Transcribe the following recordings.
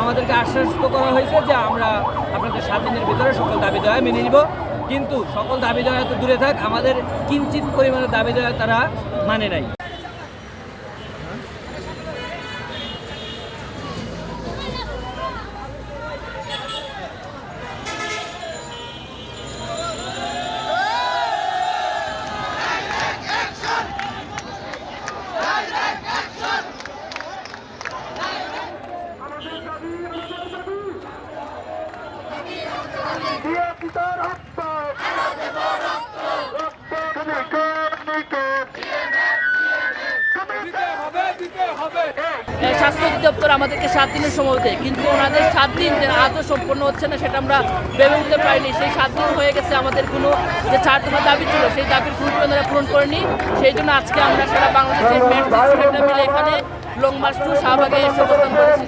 আমাদেরকে আশ্বস্ত করা হয়েছে যে আমরা আপনাদের সাত দিনের ভিতরে সকল দাবি দেওয়া মেনে নিব। কিন্তু সকল দাবি দেওয়া তো দূরে থাক, আমাদের কিঞ্চিত পরিমাণে দাবি দেওয়া তারা মানে নাই। স্বাস্থ্য অধিদপ্তর আমাদেরকে সাত দিনের সময় দেয়, কিন্তু ওনাদের সাত দিন যে আদৌ সম্পন্ন হচ্ছে না সেটা আমরা ভেবে উঠতে পারিনি। সেই সাত দিন হয়ে গেছে আমাদের কোনো যে চার দফা দাবি ছিল, সেই দাবির কোনো ওনারা পূরণ করেনি। সেই জন্য আজকে আমরা সারা বাংলাদেশের মিলে এখানে লং মার্চ টু শাহবাগে এসে অবস্থান করেছি।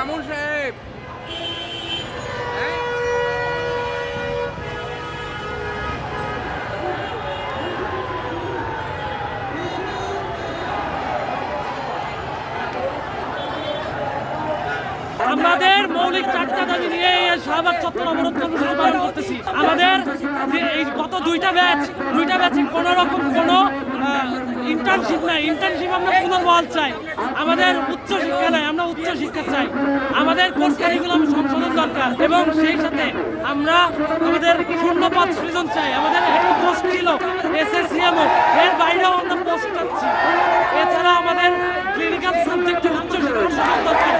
মামুন সাহেব। আমাদের মৌলিক চারটা দাবি নিয়ে শাহবাগ চত্বর অবরোধ কর্মসূচি পালন করতেছি। আমাদের এই গত দুইটা ব্যাচ দুইটা ব্যাচে কোনো রকম কোনো ইন্টার্নশিপ নাই ইন্টার্নশিপ আমরা পুনর্বহাল চাই। আমাদের উচ্চ শিক্ষা নাই, আমরা উচ্চ শিক্ষা চাই। আমাদের কোর্স সংশোধন দরকার এবং সেই সাথে আমরা আমাদের শূন্য পদ সৃজন চাই। আমাদের একটু পোস্ট ছিল এসএসসিএমও এর বাইরেও আমরা পোস্ট চাচ্ছি এছাড়া আমাদের ক্লিনিক্যাল সাবজেক্টে উচ্চ দরকার।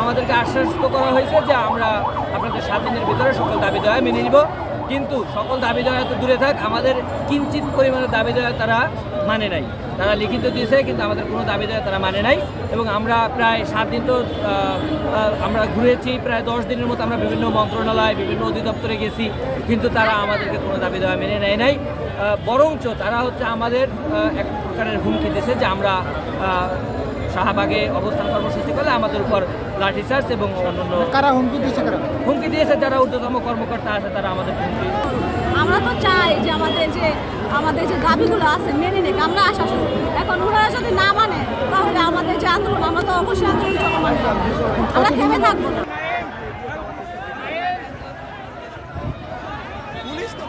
আমাদেরকে আশ্বস্ত করা হয়েছে যে আমরা আপনাদের সাত দিনের ভিতরে সকল দাবি দেওয়া মেনে নিব। কিন্তু সকল দাবি দেওয়া তো দূরে থাক, আমাদের কিঞ্চিত পরিমাণে দাবি দেওয়া তারা মানে নাই। তারা লিখিত দিয়েছে, কিন্তু আমাদের কোনো দাবি দেওয়া তারা মানে নাই। এবং আমরা প্রায় সাত দিন তো আমরা ঘুরেছি, প্রায় দশ দিনের মতো আমরা বিভিন্ন মন্ত্রণালয়, বিভিন্ন অধিদপ্তরে গেছি, কিন্তু তারা আমাদেরকে কোনো দাবি দেওয়া মেনে নেয় নাই। বরঞ্চ তারা হচ্ছে আমাদের এক প্রকারের হুমকি দিয়েছে যে আমরা শাহবাগে অবস্থান কর্মসূচি করলে আমাদের উপর লাঠিচার্জ এবং অন্যান্য কারা হুমকি দিয়েছে হুমকি দিয়েছে যারা ঊর্ধ্বতম কর্মকর্তা আছে তারা আমাদের হুমকি আমরা তো চাই যে আমাদের যে আমাদের যে দাবিগুলো আছে মেনে নেই আমরা আশা এখন ওনারা যদি না মানে তাহলে আমাদের যে আন্দোলন আমরা তো অবশ্যই আন্দোলন আমরা থেমে থাকব না। পুলিশ তো